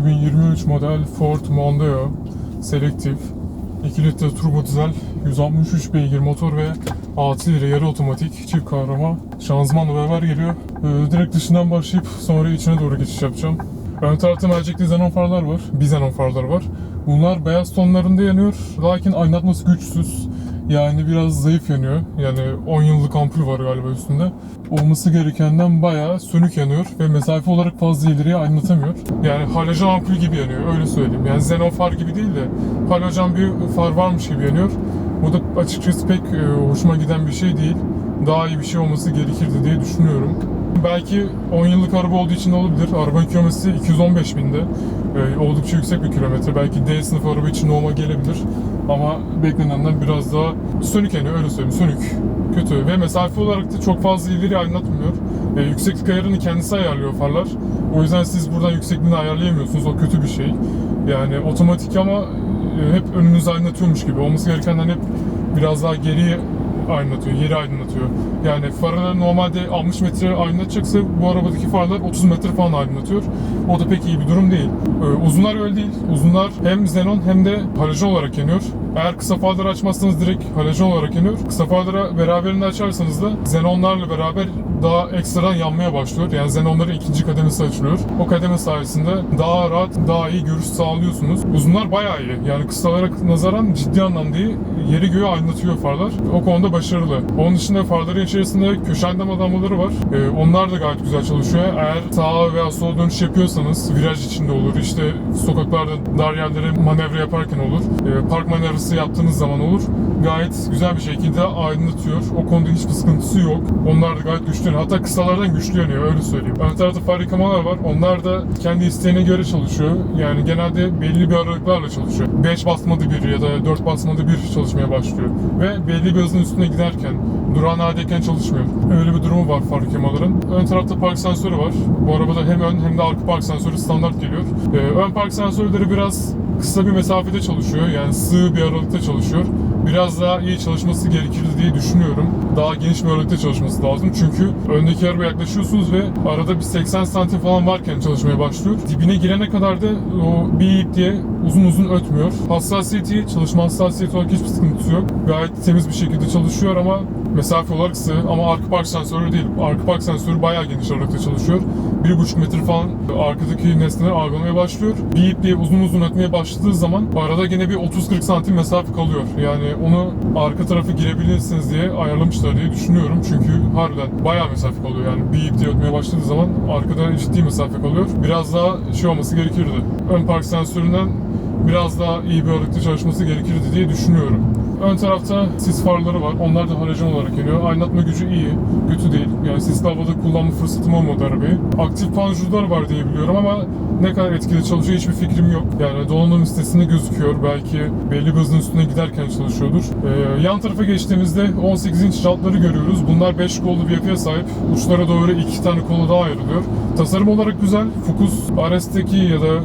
2023 model Ford Mondeo Selective 2 litre turbo dizel 163 beygir motor ve 6 litre yarı otomatik çift kavrama şanzımanla beraber geliyor. Ee, direkt dışından başlayıp sonra içine doğru geçiş yapacağım. Ön tarafta mercekli xenon farlar var. Bizenon farlar var. Bunlar beyaz tonlarında yanıyor. Lakin aydınlatması güçsüz. Yani biraz zayıf yanıyor. Yani 10 yıllık ampul var galiba üstünde. Olması gerekenden bayağı sönük yanıyor ve mesafe olarak fazla ileriye aydınlatamıyor. Yani halojen ampul gibi yanıyor öyle söyleyeyim. Yani xenon far gibi değil de halojen bir far varmış gibi yanıyor. Bu da açıkçası pek e, hoşuma giden bir şey değil. Daha iyi bir şey olması gerekirdi diye düşünüyorum. Belki 10 yıllık araba olduğu için olabilir. Arabanın kilometresi 215 binde. Ee, oldukça yüksek bir kilometre. Belki D sınıf araba için normal gelebilir. Ama beklenenden biraz daha sönük yani öyle söyleyeyim. Sönük. Kötü. Ve mesafe olarak da çok fazla ileri aydınlatmıyor. Ee, yükseklik ayarını kendisi ayarlıyor farlar. O yüzden siz buradan yüksekliğini ayarlayamıyorsunuz. O kötü bir şey. Yani otomatik ama e, hep önünüzü aydınlatıyormuş gibi. Olması gerekenden hep biraz daha geriye aydınlatıyor, yeri aydınlatıyor. Yani farı normalde 60 metre aydınlatacaksa bu arabadaki farlar 30 metre falan aydınlatıyor. O da pek iyi bir durum değil. Ee, uzunlar öyle değil. Uzunlar hem xenon hem de halojen olarak yanıyor. Eğer kısa farları açmazsanız direkt halojen olarak yanıyor. Kısa farları beraberinde açarsanız da xenonlarla beraber daha ekstradan yanmaya başlıyor. Yani xenonların ikinci kademesi açılıyor. O kademe sayesinde daha rahat, daha iyi görüş sağlıyorsunuz. Uzunlar bayağı iyi. Yani kısalara nazaran ciddi anlamda iyi. Yeri göğü aydınlatıyor farlar. O konuda başarılı. Onun dışında farların içerisinde köşe aydınlamaları var. Ee, onlar da gayet güzel çalışıyor. Eğer sağa veya sola dönüş yapıyorsanız viraj içinde olur. İşte sokaklarda dar yerlere manevra yaparken olur. Ee, park manevrası yaptığınız zaman olur. Gayet güzel bir şekilde aydınlatıyor. O konuda hiçbir sıkıntısı yok. Onlar da gayet güçlü. Hatta kısalardan güçlü yanıyor öyle söyleyeyim. Ön tarafta far yıkamalar var. Onlar da kendi isteğine göre çalışıyor. Yani genelde belli bir aralıklarla çalışıyor. 5 basmadı bir ya da 4 basmadı bir çalışmaya başlıyor. Ve belli bir hızın üstüne giderken, durağan haldeyken çalışmıyor. Öyle bir durumu var far yıkamaların. Ön tarafta park sensörü var. Bu arabada hem ön hem de arka park sensörü standart geliyor. Ee, ön park sensörleri biraz kısa bir mesafede çalışıyor. Yani sığ bir aralıkta çalışıyor. Biraz daha iyi çalışması gerekirdi diye düşünüyorum. Daha geniş bir aralıkta çalışması lazım. Çünkü öndeki araba yaklaşıyorsunuz ve arada bir 80 santim falan varken çalışmaya başlıyor. Dibine girene kadar da o beep diye uzun uzun ötmüyor. Hassasiyeti, çalışma hassasiyeti olarak hiçbir sıkıntısı yok. Gayet temiz bir şekilde çalışıyor ama mesafe olarak sığ ama arka park sensörü değil. Arka park sensörü bayağı geniş aralıkta çalışıyor. 1,5 metre falan arkadaki nesneleri algılamaya başlıyor. Beep diye uzun uzun ötmeye başladığı zaman arada gene bir 30-40 santim mesafe kalıyor. Yani onu arka tarafı girebilirsiniz diye ayarlamışlar diye düşünüyorum. Çünkü harbiden bayağı mesafe kalıyor yani. Beep diye ötmeye başladığı zaman arkada ciddi mesafe kalıyor. Biraz daha şey olması gerekirdi. Ön park sensöründen biraz daha iyi bir aralıkta çalışması gerekirdi diye düşünüyorum. Ön tarafta sis farları var. Onlar da halojen olarak geliyor. Aydınlatma gücü iyi. Kötü değil. Yani sisli havada kullanma fırsatım olmadı arabayı. Aktif panjurlar var diye biliyorum ama ne kadar etkili çalışıyor hiçbir fikrim yok. Yani donanım listesinde gözüküyor. Belki belli bir hızın üstüne giderken çalışıyordur. Ee, yan tarafa geçtiğimizde 18 inç jantları görüyoruz. Bunlar 5 kollu bir yapıya sahip. Uçlara doğru 2 tane kolu daha ayrılıyor. Tasarım olarak güzel. Focus RS'teki ya da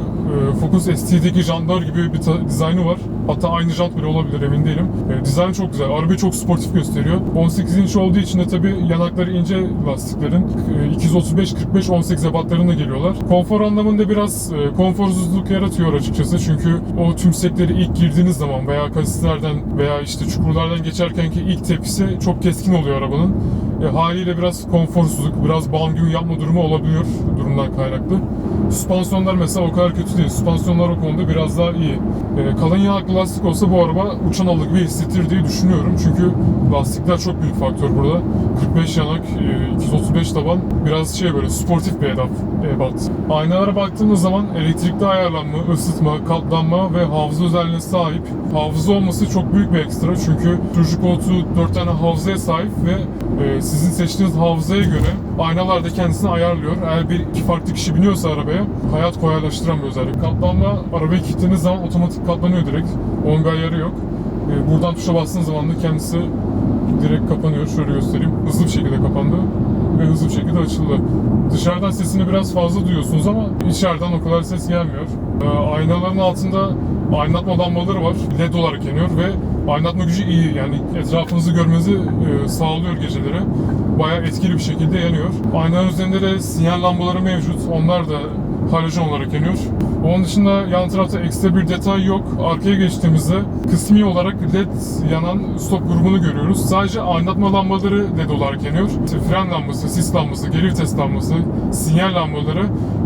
Focus ST'deki jantlar gibi bir dizaynı var. Hatta aynı jant bile olabilir emin değilim. E, dizayn çok güzel. Arabayı çok sportif gösteriyor. 18 inç olduğu için de tabii yanakları ince lastiklerin. E, 235, 45, 18 ebatlarında geliyorlar. Konfor anlamında biraz e, konforsuzluk yaratıyor açıkçası. Çünkü o tümsekleri ilk girdiğiniz zaman veya kasislerden veya işte çukurlardan geçerkenki ilk tepkisi çok keskin oluyor arabanın. E, haliyle biraz konforsuzluk, biraz bangü yapma durumu olabiliyor durumdan kaynaklı. Süspansiyonlar mesela o kadar kötü değil. Süspansiyonlar o konuda biraz daha iyi. E, kalın yanaklı lastik olsa bu araba uçan alık bir hissettir diye düşünüyorum. Çünkü lastikler çok büyük faktör burada. 45 yanak, e, 235 taban. Biraz şey böyle sportif bir ebat. ebat. Aynalara baktığımız zaman elektrikli ayarlanma, ısıtma, katlanma ve hafıza özelliğine sahip. Hafıza olması çok büyük bir ekstra. Çünkü sürücü koltuğu 4 tane hafızaya sahip ve e, sizin seçtiğiniz hafızaya göre aynalar da kendisini ayarlıyor. Eğer bir iki farklı kişi biniyorsa arabaya hayat kolaylaştıran bir özellik. Katlanma arabayı kilitlediğiniz zaman otomatik katlanıyor direkt. Onun bir ayarı yok. E, buradan tuşa bastığınız zaman da kendisi direkt kapanıyor. Şöyle göstereyim. Hızlı bir şekilde kapandı ve hızlı bir şekilde açıldı. Dışarıdan sesini biraz fazla duyuyorsunuz ama içeriden o kadar ses gelmiyor. E, aynaların altında aydınlatma lambaları var. LED olarak yanıyor ve aydınlatma gücü iyi. Yani etrafınızı görmenizi e, sağlıyor geceleri. Bayağı etkili bir şekilde yanıyor. Aynaların üzerinde de sinyal lambaları mevcut. Onlar da halojen olarak yanıyor. Onun dışında yan tarafta ekstra bir detay yok. Arkaya geçtiğimizde kısmi olarak led yanan stop grubunu görüyoruz. Sadece aydınlatma lambaları led olarak yanıyor. İşte fren lambası, sis lambası, geri vites lambası, sinyal lambaları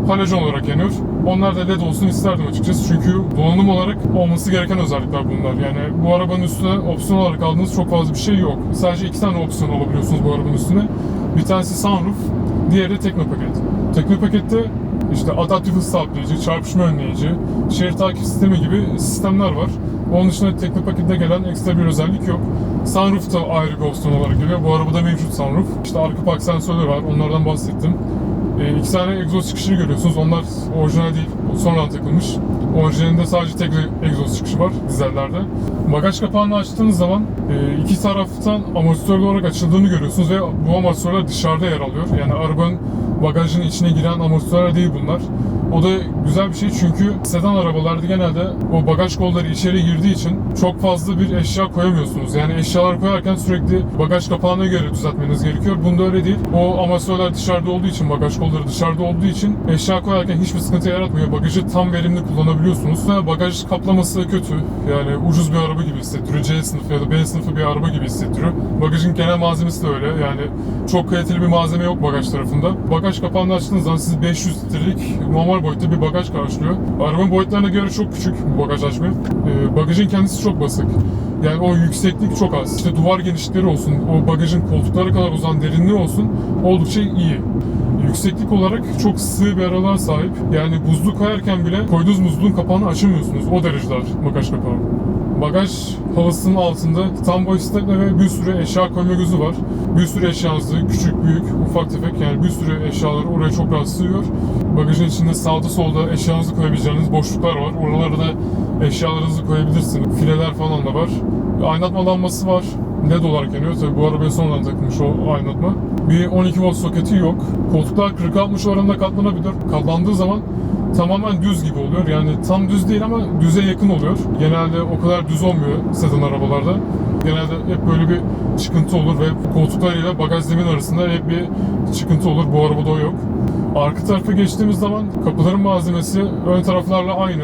halojen olarak yanıyor. Onlar da led olsun isterdim açıkçası. Çünkü donanım olarak olması gereken özellikler bunlar. Yani bu arabanın üstüne opsiyon olarak aldığınız çok fazla bir şey yok. Sadece iki tane opsiyon alabiliyorsunuz bu arabanın üstüne. Bir tanesi sunroof, diğeri de teknopaket. Teknopakette işte adaptif hız sabitleyici, çarpışma önleyici, şerit takip sistemi gibi sistemler var. Onun dışında teknopakette gelen ekstra bir özellik yok. Sunroof da ayrı bir opsiyon olarak geliyor. Bu arabada mevcut sunroof. İşte arka park sensörleri var. Onlardan bahsettim. E, iki tane egzoz çıkışını görüyorsunuz. Onlar orijinal değil. Sonradan takılmış. Orijinalinde sadece tek egzoz çıkışı var dizellerde. Bagaj kapağını açtığınız zaman e, iki taraftan amortisörlü olarak açıldığını görüyorsunuz ve bu amortisörler dışarıda yer alıyor. Yani arabanın bagajın içine giren amortisörler değil bunlar. O da güzel bir şey çünkü sedan arabalarda genelde o bagaj kolları içeri girdiği için çok fazla bir eşya koyamıyorsunuz. Yani eşyalar koyarken sürekli bagaj kapağına göre düzeltmeniz gerekiyor. Bunda öyle değil. O amortisörler dışarıda olduğu için, bagaj kolları dışarıda olduğu için eşya koyarken hiçbir sıkıntı yaratmıyor. Bagajı tam verimli kullanabiliyorsunuz. Ve bagaj kaplaması kötü. Yani ucuz bir araba gibi hissettiriyor. C sınıfı ya da B sınıfı bir araba gibi hissettiriyor. Bagajın genel malzemesi de öyle. Yani çok kaliteli bir malzeme yok bagaj tarafında. Bagaj kapağını açtığınız zaman sizi 500 litrelik normal boyutta bir bagaj karşılıyor. Arabanın boyutlarına göre çok küçük bagaj hacmi. Ee, bagajın kendisi çok basık. Yani o yükseklik çok az. İşte duvar genişlikleri olsun, o bagajın koltuklara kadar uzan derinliği olsun oldukça iyi. Yükseklik olarak çok sığ bir aralığa sahip. Yani buzlu koyarken bile koyduğunuz buzluğun kapağını açamıyorsunuz. O derece dar bagaj kapağı. Bagaj halısının altında tam boy stepne ve bir sürü eşya koyma gözü var. Bir sürü eşyanızı küçük, büyük, ufak tefek yani bir sürü eşyaları oraya çok rahat sığıyor. Bagajın içinde sağda solda eşyanızı koyabileceğiniz boşluklar var. Oralara da eşyalarınızı koyabilirsiniz. Fileler falan da var. Aydınlatma lambası var. LED olarak yanıyor. Tabii bu arabaya sonradan takılmış o aydınlatma. Bir 12 volt soketi yok. Koltuklar 40-60 oranında katlanabilir. Katlandığı zaman tamamen düz gibi oluyor. Yani tam düz değil ama düze yakın oluyor. Genelde o kadar düz olmuyor sedan arabalarda. Genelde hep böyle bir çıkıntı olur ve koltuklar ile bagaj zemin arasında hep bir çıkıntı olur. Bu arabada o yok. Arka tarafa geçtiğimiz zaman kapıların malzemesi ön taraflarla aynı.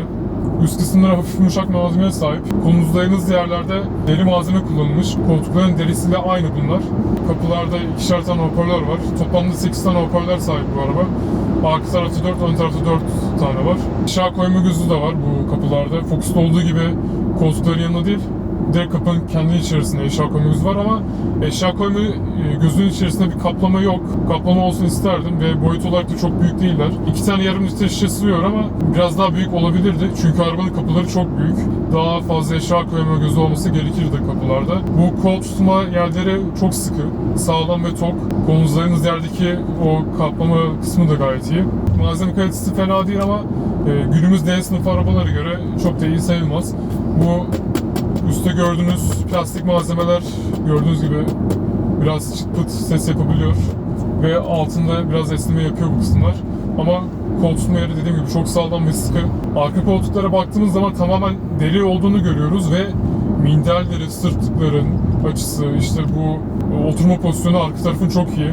Üst kısımları hafif yumuşak malzemeye sahip. Kolunuzlayınız yerlerde deri malzeme kullanılmış. Koltukların derisiyle aynı bunlar. Kapılarda ikişer tane hoparlör var. Toplamda 8 tane hoparlör sahip bu araba. Arka tarafta 4, ön tarafta 4 tane var. Aşağı koyma gözü de var bu kapılarda. Focus'ta olduğu gibi koltukların yanında değil, direkt kapının kendi içerisinde eşya koyma gözü var ama eşya koyma e, gözünün içerisinde bir kaplama yok. Kaplama olsun isterdim ve boyut olarak da çok büyük değiller. İki tane yarım litre şişe sığıyor ama biraz daha büyük olabilirdi. Çünkü arabanın kapıları çok büyük. Daha fazla eşya koyma gözü olması gerekirdi kapılarda. Bu kol tutma yerleri çok sıkı. Sağlam ve tok. Kolunuzlarınız yerdeki o kaplama kısmı da gayet iyi. Malzeme kalitesi fena değil ama e, günümüz D sınıfı arabalara göre çok da iyi sayılmaz. Bu Üstte gördüğünüz plastik malzemeler gördüğünüz gibi biraz çıt ses yapabiliyor ve altında biraz esneme yapıyor bu kısımlar. Ama koltuğun yeri dediğim gibi çok sağlam ve sıkı. Arka koltuklara baktığımız zaman tamamen deri olduğunu görüyoruz ve minderleri, sırtlıkların açısı, işte bu oturma pozisyonu arka tarafın çok iyi.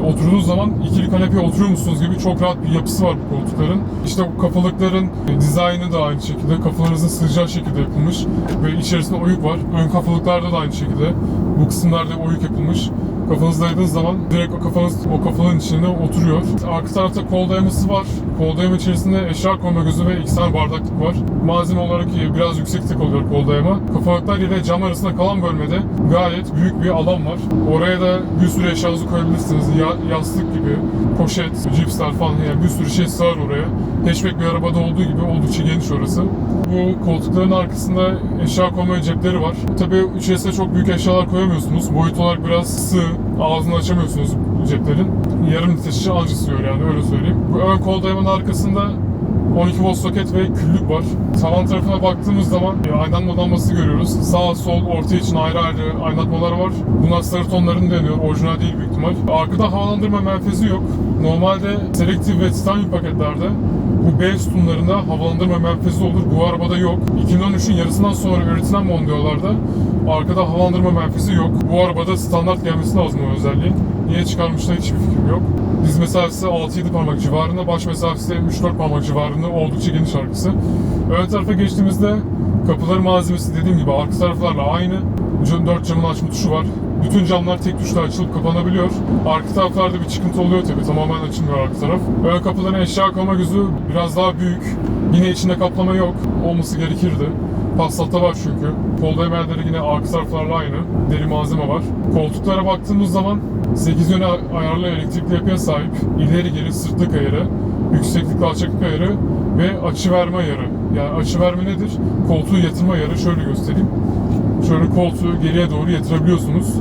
Oturduğunuz zaman ikili kanepeye oturuyor musunuz gibi çok rahat bir yapısı var bu koltukların. İşte bu kafalıkların dizaynı da aynı şekilde. Kafalarınızın sığacağı şekilde yapılmış. Ve içerisinde oyuk var. Ön kafalıklarda da aynı şekilde. Bu kısımlarda oyuk yapılmış. Kafanızı zaman direkt o kafanız o kafanın içine oturuyor. Arka tarafta kol dayaması var. Kol dayama içerisinde eşya koyma gözü ve iki tane bardaklık var. Malzeme olarak biraz yükseklik oluyor kol dayama. Kafalıklar ile cam arasında kalan bölmede gayet büyük bir alan var. Oraya da bir sürü eşyanızı koyabilirsiniz. Ya, yastık gibi, poşet, cipsler falan yani bir sürü şey sığar oraya. Hatchback bir arabada olduğu gibi oldukça geniş orası. Bu koltukların arkasında eşya koyma cepleri var. Tabii içerisine çok büyük eşyalar koyamıyorsunuz. Boyut olarak biraz sığ, ağzını açamıyorsunuz ceplerin. Yarım litre şişe anca sığıyor yani öyle söyleyeyim. Bu ön kol dayamanın arkasında 12 volt soket ve küllük var. Tavan tarafına baktığımız zaman e, aydınlatma lambası görüyoruz. Sağ, sol, orta için ayrı ayrı aydınlatmalar var. Bunlar sarı tonlarını deniyor. Orijinal değil büyük ihtimal. Arkada havalandırma menfezi yok. Normalde selektif ve titanyum paketlerde bu B sütunlarında havalandırma menfezi olur. Bu arabada yok. 2013'ün yarısından sonra üretilen Mondio'larda arkada havalandırma menfezi yok. Bu arabada standart gelmesi lazım o özelliğin. Niye çıkarmışlar hiçbir fikrim yok. Diz mesafesi 6-7 parmak civarında, baş mesafesi 3-4 parmak civarında oldukça geniş arkası. Ön tarafa geçtiğimizde kapıların malzemesi dediğim gibi arka taraflarla aynı. Cam- Dört camın açma tuşu var. Bütün camlar tek tuşla açılıp kapanabiliyor. Arka taraflarda bir çıkıntı oluyor tabii. Tamamen açılmıyor arka taraf. Ön kapıların eşya koyma gözü biraz daha büyük. Yine içinde kaplama yok. Olması gerekirdi. Passat'ta var çünkü. Kol demirleri yine arka taraflarla aynı. Deri malzeme var. Koltuklara baktığımız zaman 8 yöne ayarlı elektrikli yapıya sahip. İleri geri sırtlık ayarı, yükseklikli alçaklık ayarı ve açı verme ayarı. Yani açı verme nedir? Koltuğu yatırma ayarı. Şöyle göstereyim. Şöyle koltuğu geriye doğru yatırabiliyorsunuz.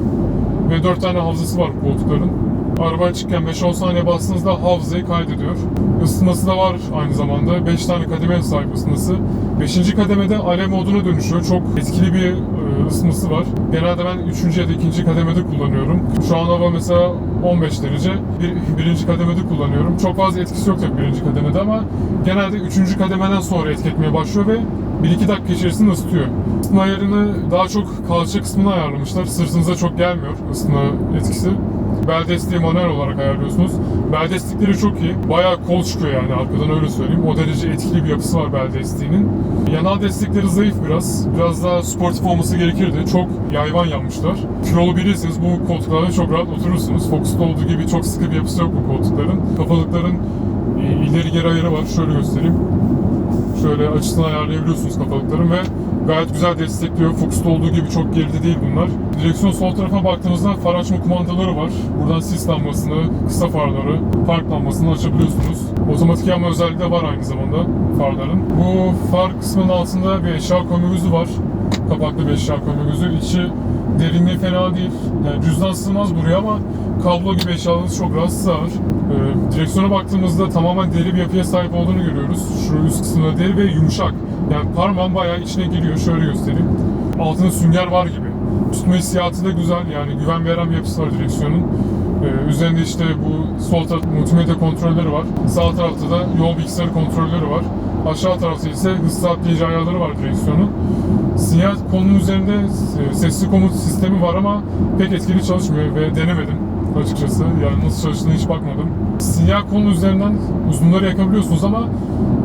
Ve 4 tane hafızası var koltukların. Arabaya çıkken 5-10 saniye bastığınızda hafızayı kaydediyor. Isınması da var aynı zamanda. 5 tane kademeye sahip ısınması. 5. kademede alev moduna dönüşüyor. Çok etkili bir e, ısınması var. Genelde ben 3. ya da 2. kademede kullanıyorum. Şu an hava mesela 15 derece. Bir, birinci kademede kullanıyorum. Çok fazla etkisi yok tabii birinci kademede ama genelde 3. kademeden sonra etki etmeye başlıyor ve 1-2 dakika içerisinde ısıtıyor. Isıtma ayarını daha çok kalça kısmına ayarlamışlar. Sırtınıza çok gelmiyor ısıtma etkisi. Bel desteği manuel olarak ayarlıyorsunuz. Bel destekleri çok iyi. Bayağı kol çıkıyor yani arkadan öyle söyleyeyim. O derece etkili bir yapısı var bel desteğinin. Yanal destekleri zayıf biraz. Biraz daha sportif olması gerekirdi. Çok yayvan yapmışlar. Kilolu biriyseniz bu koltuklarda çok rahat oturursunuz. Focus'ta olduğu gibi çok sıkı bir yapısı yok bu koltukların. Kafalıkların e, ileri geri ayarı var. Şöyle göstereyim. Şöyle açısını ayarlayabiliyorsunuz kafalıkların ve gayet güzel destekliyor. Fox'ta olduğu gibi çok geride değil bunlar. Direksiyon sol tarafa baktığınızda far açma kumandaları var. Buradan sis lambasını, kısa farları, park lambasını açabiliyorsunuz. Otomatik yanma özelliği de var aynı zamanda farların. Bu far kısmının altında bir eşya koyma var. Kapaklı eşya koyma gözü. İçi derinliği fena değil. Yani cüzdan sığmaz buraya ama kablo gibi eşyalarınız çok rahat sığar. Ee, direksiyona baktığımızda tamamen deri bir yapıya sahip olduğunu görüyoruz. Şu üst kısmında deri ve yumuşak. Yani parmağın bayağı içine giriyor. Şöyle göstereyim. Altında sünger var gibi. Tutma hissiyatı da güzel. Yani güven veren bir yapısı var direksiyonun. Ee, üzerinde işte bu sol tarafta multimedya kontrolleri var. Sağ tarafta da yol bilgisayarı kontrolleri var. Aşağı tarafta ise hız sabitleyici ayarları var direksiyonun. Sinyal kolunun üzerinde e, sesli komut sistemi var ama pek etkili çalışmıyor ve denemedim açıkçası. Yani nasıl çalıştığını hiç bakmadım. Sinyal kolunun üzerinden uzunları yakabiliyorsunuz ama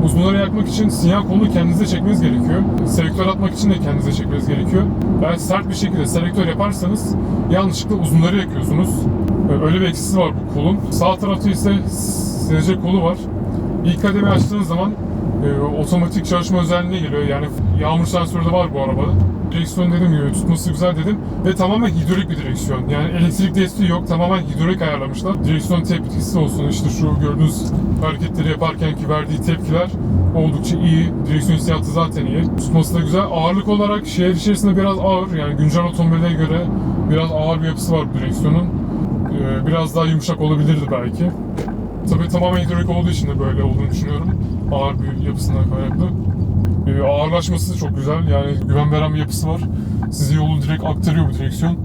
uzunları yakmak için sinyal kolunu kendinize çekmeniz gerekiyor. Selektör atmak için de kendinize çekmeniz gerekiyor. Yani sert bir şekilde selektör yaparsanız yanlışlıkla uzunları yakıyorsunuz. Ee, Öyle bir eksisi var bu kolun. Sağ tarafta ise SC kolu var. İlk kademe açtığınız zaman e, otomatik çalışma özelliğine geliyor. Yani yağmur sensörü de var bu arabada. Direksiyon dedim gibi tutması güzel dedim. Ve tamamen hidrolik bir direksiyon. Yani elektrik desteği yok. Tamamen hidrolik ayarlamışlar. Direksiyon tepkisi olsun işte şu gördüğünüz hareketleri yaparken ki verdiği tepkiler oldukça iyi. Direksiyon hissiyatı zaten iyi. Tutması da güzel. Ağırlık olarak şehir içerisinde biraz ağır. Yani güncel otomobile göre biraz ağır bir yapısı var bu direksiyonun. Ee, Biraz daha yumuşak olabilirdi belki. Tabii tamamen hidrolik olduğu için de böyle olduğunu düşünüyorum. Ağır bir yapısından kaynaklı. Ee, ağırlaşması çok güzel. Yani güven veren bir yapısı var. Sizi yolu direkt aktarıyor bu direksiyon.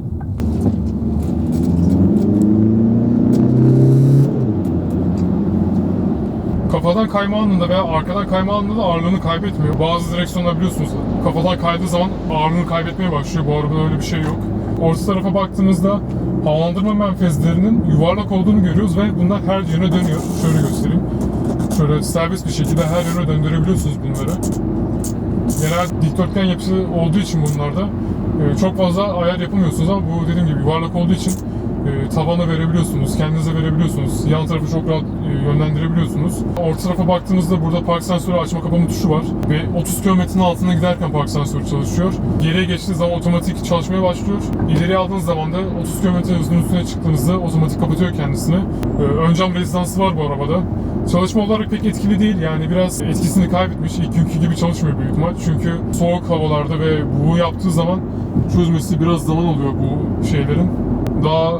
Kafadan kayma anında veya arkadan kayma anında da ağırlığını kaybetmiyor. Bazı direksiyonlar biliyorsunuz kafadan kaydığı zaman ağırlığını kaybetmeye başlıyor. Bu arabada öyle bir şey yok. Orta tarafa baktığımızda havalandırma menfezlerinin yuvarlak olduğunu görüyoruz ve bunlar her yöne dönüyor. Şöyle göstereyim. Şöyle serbest bir şekilde her yöne döndürebiliyorsunuz bunları. Genel dikdörtgen yapısı olduğu için bunlarda e, çok fazla ayar yapamıyorsunuz ama bu dediğim gibi yuvarlak olduğu için e, tabana verebiliyorsunuz, kendinize verebiliyorsunuz. Yan tarafı çok rahat e, yönlendirebiliyorsunuz. Orta tarafa baktığımızda burada park sensörü açma kapama tuşu var ve 30 kilometrenin altına giderken park sensörü çalışıyor. Geriye geçtiğiniz zaman otomatik çalışmaya başlıyor. İleriye aldığınız zaman da 30 kilometre hızın üstüne çıktığınızda otomatik kapatıyor kendisini. Ön cam rezistansı var bu arabada. Çalışma olarak pek etkili değil yani biraz etkisini kaybetmiş. İlk günkü gibi çalışmıyor büyük ihtimal. Çünkü soğuk havalarda ve bu yaptığı zaman çözmesi biraz zaman oluyor bu şeylerin. Daha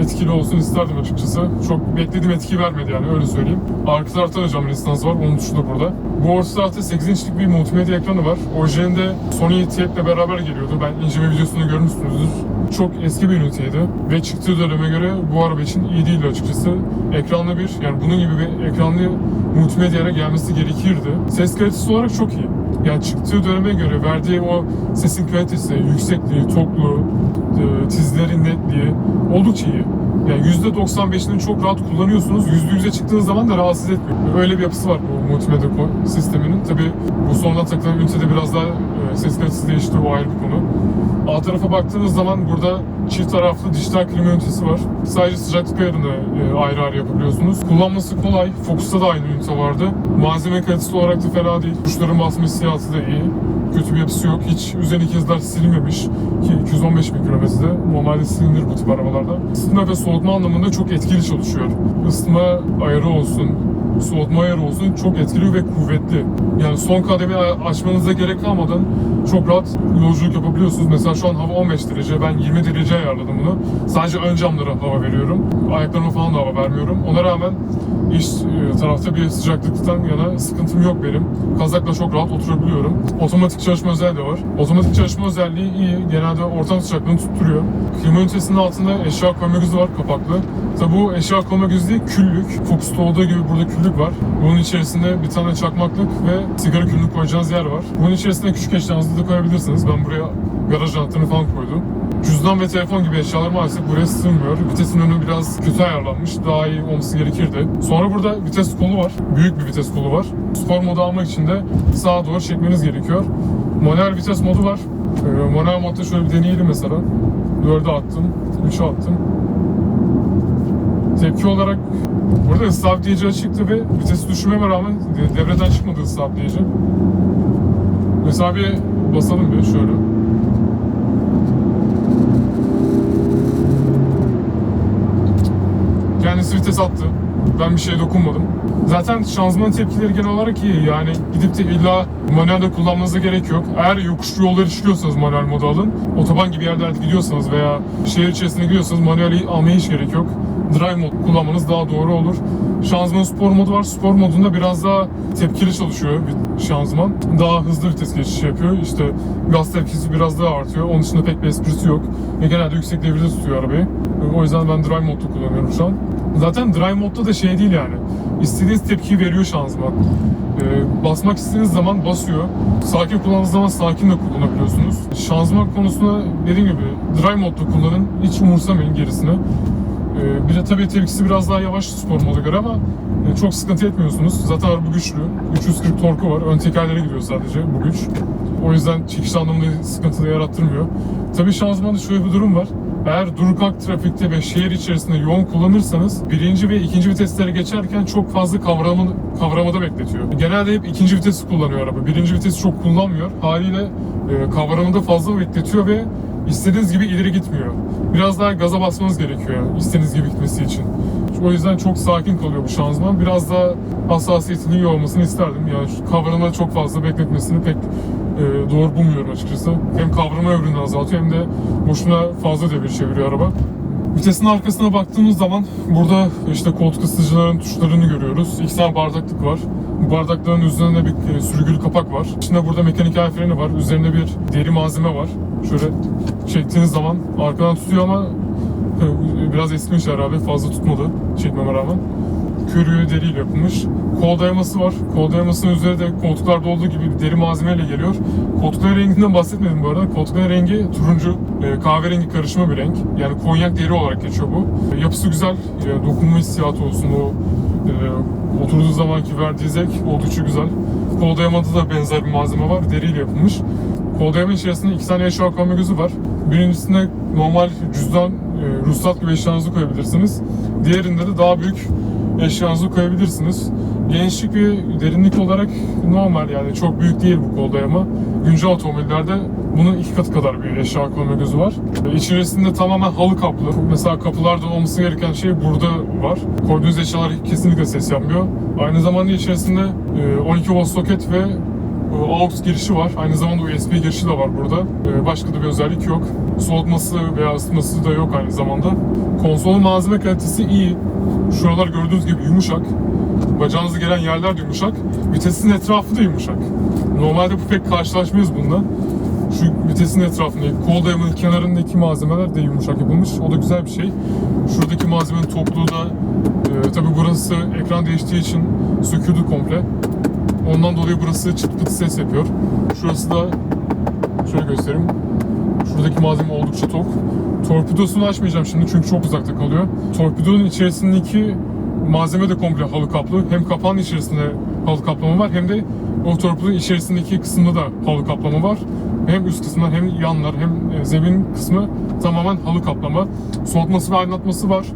etkili olsun isterdim açıkçası. Çok beklediğim etki vermedi yani öyle söyleyeyim. Arka tarafta da cam rezistansı var. Onun tuşu da burada. Bu orta tarafta 8 inçlik bir multimedya ekranı var. Orijinalinde Sony TEP'le beraber geliyordu. Ben inceleme videosunu görmüşsünüzdür. Çok eski bir üniteydi. Ve çıktığı döneme göre bu araba için iyi değildi açıkçası. Ekranlı bir, yani bunun gibi bir ekranlı multimedyayla gelmesi gerekirdi. Ses kalitesi olarak çok iyi. Yani çıktığı döneme göre verdiği o sesin kalitesi, yüksekliği, tokluğu, e, tizlerin netliği oldukça iyi. Yani %95'ini çok rahat kullanıyorsunuz. %100'e çıktığınız zaman da rahatsız etmiyor. Öyle bir yapısı var bu multimedya sisteminin. Tabi bu sonradan takılan ünitede biraz daha e, ses kalitesi değişti. O ayrı bir konu. Alt tarafa baktığınız zaman burada çift taraflı dijital klima ünitesi var. Sadece sıcaklık ayarını e, ayrı ayrı yapabiliyorsunuz. Kullanması kolay. Focus'ta da aynı ünite vardı. Malzeme kalitesi olarak da fena değil. Tuşların basma hissiyatı da iyi. Kötü bir yapısı yok. Hiç üzerindeki yazılar silinmemiş. Ki 215 bin kilometrede. Normalde silinir bu tip arabalarda. Isıtma ve soğutma anlamında çok etkili çalışıyor. Isıtma ayarı olsun, soğutma ayarı olsun çok etkili ve kuvvetli. Yani son kademe açmanıza gerek kalmadan çok rahat yolculuk yapabiliyorsunuz. Mesela şu an hava 15 derece. Ben 20 derece ayarladım bunu. Sadece ön camlara hava veriyorum. Ayaklarıma falan da hava vermiyorum. Ona rağmen iç e, tarafta bir sıcaklıktan yana sıkıntım yok benim. Kazakla çok rahat oturabiliyorum. Otomatik çalışma özelliği de var. Otomatik çalışma özelliği iyi. Genelde ortam sıcaklığını tutturuyor. Klima ünitesinin altında eşya koyma gözü var kapaklı. Tabi bu eşya koyma gözü değil küllük. Focus'ta olduğu gibi burada küllük var. Bunun içerisinde bir tane çakmaklık ve sigara küllük koyacağınız yer var. Bunun içerisine küçük eşyanızı da koyabilirsiniz. Ben buraya garaj anahtarını falan koydum. Cüzdan ve telefon gibi eşyalar maalesef buraya sığmıyor. Vitesin önü biraz kötü ayarlanmış. Daha iyi olması gerekirdi. Sonra burada vites kolu var. Büyük bir vites kolu var. Spor modu almak için de sağa doğru çekmeniz gerekiyor. Manuel vites modu var. Ee, manuel modda şöyle bir deneyelim mesela. 4'e attım, 3'e attım. Tepki olarak burada sabitleyici açıktı ve vitesi düşürmeme rağmen de- devreden çıkmadı. Mesela bir basalım bir şöyle. Kendisi vites attı. Ben bir şeye dokunmadım. Zaten şanzıman tepkileri genel olarak iyi. Yani gidip de illa manuelde kullanmanıza gerek yok. Eğer yokuşlu yolları çıkıyorsanız manuel modu alın. Otoban gibi yerlerde gidiyorsanız veya şehir içerisinde gidiyorsanız manuel almaya hiç gerek yok. Drive mod kullanmanız daha doğru olur. Şanzıman spor modu var. Spor modunda biraz daha tepkili çalışıyor bir şanzıman. Daha hızlı vites geçişi yapıyor. İşte gaz tepkisi biraz daha artıyor. Onun dışında pek bir esprisi yok. Ve genelde yüksek devirde tutuyor arabayı. O yüzden ben drive modda kullanıyorum şu an. Zaten drive modda da şey değil yani. İstediğiniz tepkiyi veriyor şanzıman. Ee, basmak istediğiniz zaman basıyor. Sakin kullandığınız zaman sakin de kullanabiliyorsunuz. Şanzıman konusunda dediğim gibi drive modda kullanın. Hiç umursamayın gerisini. Ee, bir de tabii tepkisi biraz daha yavaş spor moda göre ama e, çok sıkıntı etmiyorsunuz. Zaten araba güçlü. 340 torku var. Ön tekerlere gidiyor sadece bu güç. O yüzden çekiş anlamında sıkıntı yarattırmıyor. Tabii şanzımanda şöyle bir durum var. Eğer dur kalk trafikte ve şehir içerisinde yoğun kullanırsanız birinci ve ikinci viteslere geçerken çok fazla kavramı, kavramada bekletiyor. Genelde hep ikinci vitesi kullanıyor araba. Birinci vitesi çok kullanmıyor. Haliyle e, kavramında fazla bekletiyor ve istediğiniz gibi ileri gitmiyor. Biraz daha gaza basmanız gerekiyor istediğiniz gibi gitmesi için. O yüzden çok sakin kalıyor bu şanzıman. Biraz daha hassasiyetinin iyi olmasını isterdim. Yani şu kavramda çok fazla bekletmesini pek e, doğru bulmuyorum açıkçası. Hem kavrama ömrünü azaltıyor hem de boşuna fazla devir çeviriyor araba. Vitesin arkasına baktığımız zaman burada işte koltuk ısıtıcıların tuşlarını görüyoruz. İki tane bardaklık var. Bu bardakların üzerinde bir e, sürgülü kapak var. İçinde burada mekanik el freni var. Üzerinde bir deri malzeme var. Şöyle çektiğiniz zaman arkadan tutuyor ama e, biraz eskimiş herhalde. Fazla tutmadı çekmeme rağmen. Körüğü deriyle yapılmış. Kol dayaması var. Kol dayamasının üzerinde de koltuklarda olduğu gibi bir deri malzemeyle geliyor. Koltukların renginden bahsetmedim bu arada. Koltukların rengi turuncu, e, kahverengi karışımı bir renk. Yani konyak deri olarak geçiyor bu. Yapısı güzel. Dokunma hissiyatı olsun o e, oturduğu zamanki verdiği zevk oldukça güzel. Kol dayamada da benzer bir malzeme var. Deriyle yapılmış. Kol dayama içerisinde iki tane eşya koyma gözü var. Birincisinde normal cüzdan, e, ruhsat gibi eşyanızı koyabilirsiniz. Diğerinde de daha büyük eşyanızı koyabilirsiniz. Genişlik ve derinlik olarak normal yani çok büyük değil bu kol dayama. Güncel otomobillerde bunun iki katı kadar bir eşya koyma gözü var. İçerisinde tamamen halı kaplı. Mesela kapılarda olması gereken şey burada var. Koyduğunuz eşyalar kesinlikle ses yapmıyor. Aynı zamanda içerisinde e, 12 volt soket ve e, AUX girişi var. Aynı zamanda USB girişi de var burada. E, Başka da bir özellik yok. Soğutması veya ısıtması da yok aynı zamanda. Konsolun malzeme kalitesi iyi. Şuralar gördüğünüz gibi yumuşak. Bacağınıza gelen yerler de yumuşak. Vitesin etrafı da yumuşak. Normalde bu pek karşılaşmıyoruz bununla. Şu vitesin etrafındaki kol dayamanın kenarındaki malzemeler de yumuşak yapılmış. O da güzel bir şey. Şuradaki malzemenin topluğu da e, tabi burası ekran değiştiği için söküldü komple. Ondan dolayı burası çıt pıt ses yapıyor. Şurası da şöyle göstereyim. Şuradaki malzeme oldukça tok. Torpidosunu açmayacağım şimdi çünkü çok uzakta kalıyor. Torpidonun içerisindeki malzeme de komple halı kaplı. Hem kapağın içerisinde halı kaplama var hem de o torpidonun içerisindeki kısımda da halı kaplama var. Hem üst kısımlar hem yanlar hem e, zemin kısmı tamamen halı kaplama. Soğutması ve aydınlatması var.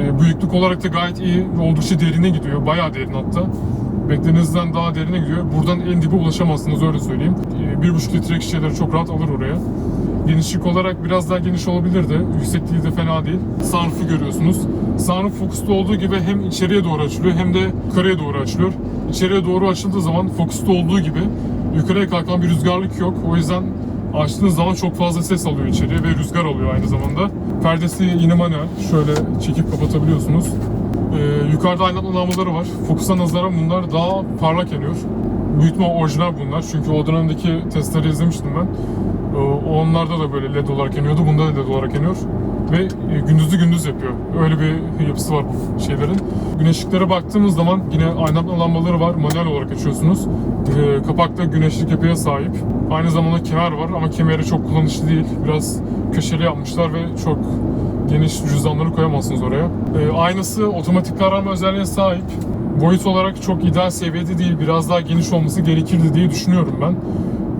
E, büyüklük olarak da gayet iyi. Oldukça derine gidiyor. Bayağı derin hatta. Beklediğinizden daha derine gidiyor. Buradan en dibe ulaşamazsınız öyle söyleyeyim. E, 1,5 litrelik şişeleri çok rahat alır oraya. Genişlik olarak biraz daha geniş olabilirdi. Yüksekliği de fena değil. Sunroof'u görüyorsunuz. Sunroof Focus'ta olduğu gibi hem içeriye doğru açılıyor hem de yukarıya doğru açılıyor. İçeriye doğru açıldığı zaman Focus'ta olduğu gibi yukarıya kalkan bir rüzgarlık yok. O yüzden açtığınız zaman çok fazla ses alıyor içeriye ve rüzgar alıyor aynı zamanda. Perdesi yine manuel. Şöyle çekip kapatabiliyorsunuz. Ee, yukarıda aydınlatma lambaları var. Focus'a nazaran bunlar daha parlak yanıyor. Büyük ihtimal orijinal bunlar. Çünkü o dönemdeki testleri izlemiştim ben. Ee, Onlarda da böyle led olarak yanıyordu. Bunda da led olarak yanıyor. Ve e, gündüzü gündüz yapıyor. Öyle bir yapısı var bu şeylerin. Güneşliklere baktığımız zaman yine aydınlatma lambaları var. Manuel olarak açıyorsunuz. Ee, Kapakta güneşlik yapıya sahip. Aynı zamanda kemer var ama kemeri çok kullanışlı değil. Biraz köşeli yapmışlar ve çok geniş cüzdanları koyamazsınız oraya. Ee, aynası otomatik kararma özelliğine sahip. Boyut olarak çok ideal seviyede değil. Biraz daha geniş olması gerekirdi diye düşünüyorum ben.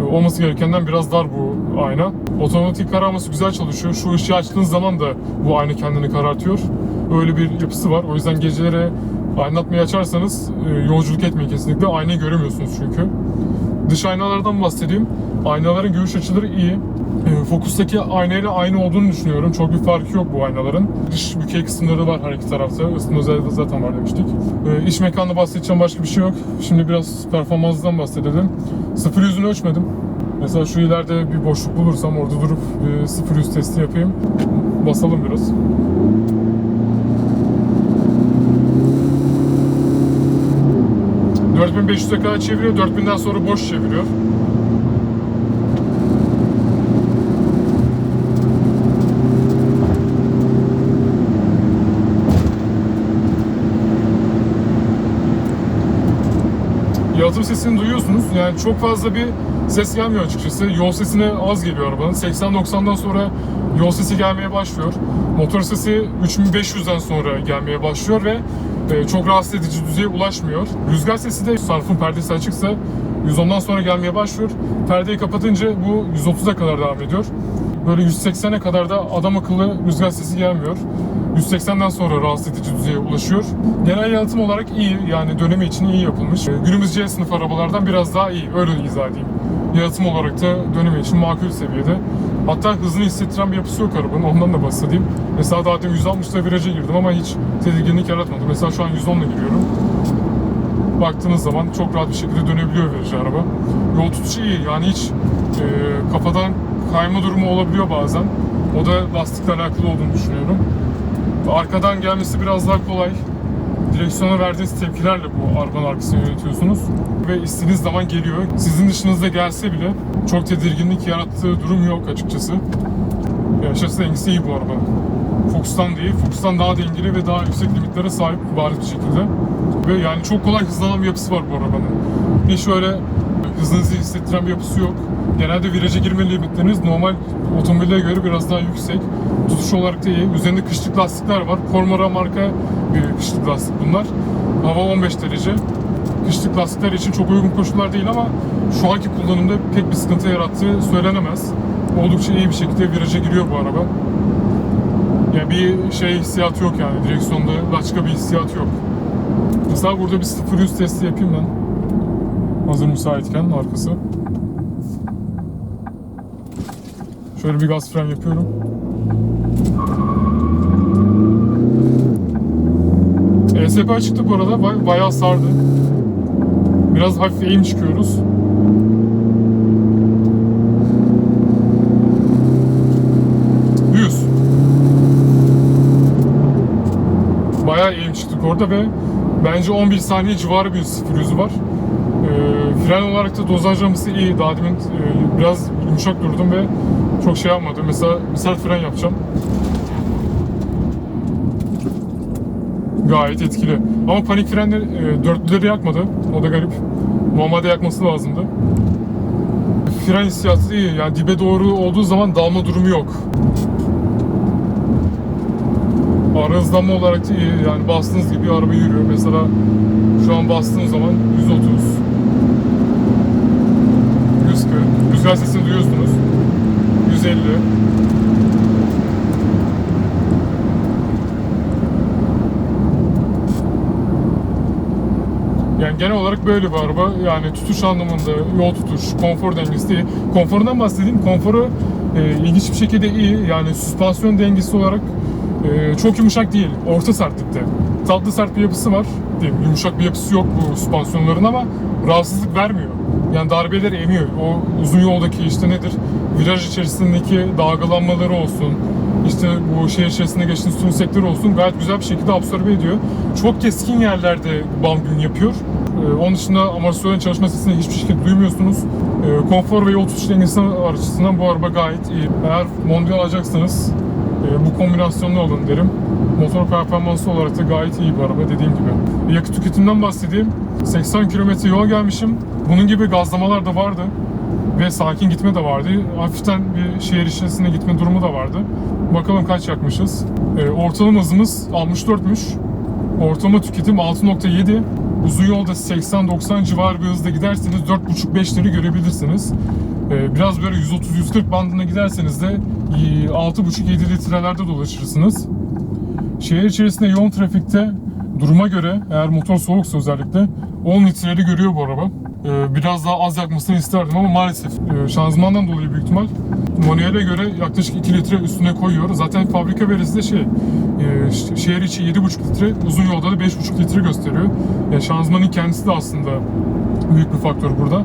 Ee, olması gerekenden biraz dar bu ayna. Otomatik kararması güzel çalışıyor. Şu ışığı açtığınız zaman da bu ayna kendini karartıyor. Öyle bir yapısı var. O yüzden gecelere aydınlatmayı açarsanız e, yolculuk etmeyin kesinlikle. Aynayı göremiyorsunuz çünkü. Dış aynalardan bahsedeyim. Aynaların görüş açıları iyi. E, Focus'taki aynayla aynı olduğunu düşünüyorum. Çok bir farkı yok bu aynaların. Dış bükey kısımları var her iki tarafta. Isıtma özelliği zaten var demiştik. E, iç mekanda bahsedeceğim başka bir şey yok. Şimdi biraz performansdan bahsedelim. Sıfır yüzünü ölçmedim. Mesela şu ileride bir boşluk bulursam orada durup bir sıfır yüz testi yapayım. Basalım biraz. ...4500'e kadar çeviriyor, 4000'den sonra boş çeviriyor. Yalıtım sesini duyuyorsunuz. Yani çok fazla bir ses gelmiyor açıkçası. Yol sesine az geliyor arabanın. 80-90'dan sonra yol sesi gelmeye başlıyor. Motor sesi 3500'den sonra gelmeye başlıyor ve e, çok rahatsız edici düzeye ulaşmıyor. Rüzgar sesi de sarfın perdesi açıksa 110'dan sonra gelmeye başlıyor. Perdeyi kapatınca bu 130'a kadar devam ediyor. Böyle 180'e kadar da adam akıllı rüzgar sesi gelmiyor. 180'den sonra rahatsız edici düzeye ulaşıyor. Genel yalıtım olarak iyi yani dönemi için iyi yapılmış. Ee, Günümüz C sınıf arabalardan biraz daha iyi öyle izah edeyim. Yalıtım olarak da dönemi için makul seviyede. Hatta hızını hissettiren bir yapısı yok arabanın ondan da bahsedeyim. Mesela daha demin 160'da viraja girdim ama hiç tedirginlik yaratmadı. Mesela şu an 110'la giriyorum baktığınız zaman çok rahat bir şekilde dönebiliyor verici araba. Yol tutuşu iyi yani hiç e, kafadan kayma durumu olabiliyor bazen. O da lastikle alakalı olduğunu düşünüyorum. Arkadan gelmesi biraz daha kolay. Direksiyona verdiğiniz tepkilerle bu arabanın arkasını yönetiyorsunuz. Ve istediğiniz zaman geliyor. Sizin dışınızda gelse bile çok tedirginlik yarattığı durum yok açıkçası. Yaşası dengesi iyi bu arabanın. Fox'tan değil, Fox'tan daha dengeli ve daha yüksek limitlere sahip bariz bir şekilde. Ve yani çok kolay hızlanan bir yapısı var bu arabanın. Hiç öyle hızınızı hissettiren bir yapısı yok. Genelde viraja girme limitleriniz normal otomobile göre biraz daha yüksek. Tutuş olarak da iyi. Üzerinde kışlık lastikler var. Cormara marka bir kışlık lastik bunlar. Hava 15 derece. Kışlık lastikler için çok uygun koşullar değil ama şu anki kullanımda pek bir sıkıntı yarattığı söylenemez. Oldukça iyi bir şekilde viraja giriyor bu araba. Yani bir şey hissiyatı yok yani. Direksiyonda başka bir hissiyat yok. Mesela burada bir 0-100 testi yapayım ben. Hazır müsaitken arkası. Şöyle bir gaz fren yapıyorum. ESP açıktı bu arada. Bay- bayağı sardı. Biraz hafif eğim çıkıyoruz. Yüz. Bayağı eğim çıktık orada ve bence 11 saniye civarı bir sıfır yüzü var. Fren olarak da dozajlaması iyi. Daha demin e, biraz yumuşak durdum ve çok şey yapmadım. Mesela bir sert fren yapacağım. Gayet etkili. Ama panik frenler e, dörtlüleri yakmadı. O da garip. Normalde yakması lazımdı. Fren hissiyatı iyi. Yani dibe doğru olduğu zaman dalma durumu yok. Ara hızlanma olarak iyi. Yani bastığınız gibi araba yürüyor. Mesela şu an bastığım zaman 130 Rüzgar sesini duyuyorsunuz. 150 Yani genel olarak böyle bir araba. Yani tutuş anlamında, yol tutuş, konfor dengesi iyi. Konforundan bahsedeyim. Konforu e, ilginç bir şekilde iyi. Yani süspansiyon dengesi olarak e, çok yumuşak değil. Orta sertlikte. Tatlı sert bir yapısı var. Diyeyim, yumuşak bir yapısı yok bu süspansiyonların ama rahatsızlık vermiyor. Yani darbeleri emiyor. O uzun yoldaki işte nedir? Viraj içerisindeki dalgalanmaları olsun. İşte bu şehir içerisinde geçtiğiniz tüm sektör olsun gayet güzel bir şekilde absorbe ediyor. Çok keskin yerlerde gün yapıyor. Ee, onun dışında amortisörün çalışma sesini hiçbir şekilde duymuyorsunuz. Ee, konfor ve yol tutuş dengesi açısından bu araba gayet iyi. Eğer Mondial alacaksanız e, bu kombinasyonlu alın derim. Motor performansı olarak da gayet iyi bir araba dediğim gibi. Yakıt tüketimden bahsedeyim. 80 kilometre yol gelmişim. Bunun gibi gazlamalar da vardı ve sakin gitme de vardı. Hafiften bir şehir içerisinde gitme durumu da vardı. Bakalım kaç yakmışız. Ee, ortalama hızımız 64'müş. Ortalama tüketim 6.7. Uzun yolda 80-90 civarı bir hızda giderseniz 4.5-5 lira görebilirsiniz. Ee, biraz böyle 130-140 bandına giderseniz de 6.5-7 litrelerde dolaşırsınız. Şehir içerisinde yoğun trafikte duruma göre eğer motor soğuksa özellikle 10 litreleri görüyor bu araba. Ee, biraz daha az yakmasını isterdim ama maalesef e, şanzımandan dolayı büyük ihtimal manuele göre yaklaşık 2 litre üstüne koyuyor. Zaten fabrika verisi de şey e, şehir içi 7,5 litre uzun yolda da 5,5 litre gösteriyor. Yani şanzımanın kendisi de aslında büyük bir faktör burada.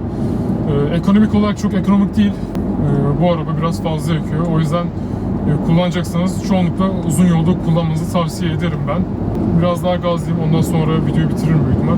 Ee, ekonomik olarak çok ekonomik değil. Ee, bu araba biraz fazla yakıyor. O yüzden kullanacaksanız çoğunlukla uzun yolda kullanmanızı tavsiye ederim ben. Biraz daha gazlayayım ondan sonra videoyu bitiririm büyük ihtimal.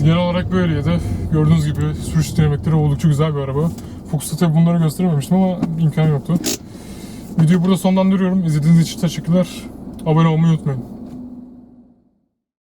Evet genel olarak böyleydi. Gördüğünüz gibi sürüş dinamikleri oldukça güzel bir araba. Fox'ta tabi bunları gösterememiştim ama imkan yoktu. Videoyu burada sonlandırıyorum. İzlediğiniz için teşekkürler. Abone olmayı unutmayın.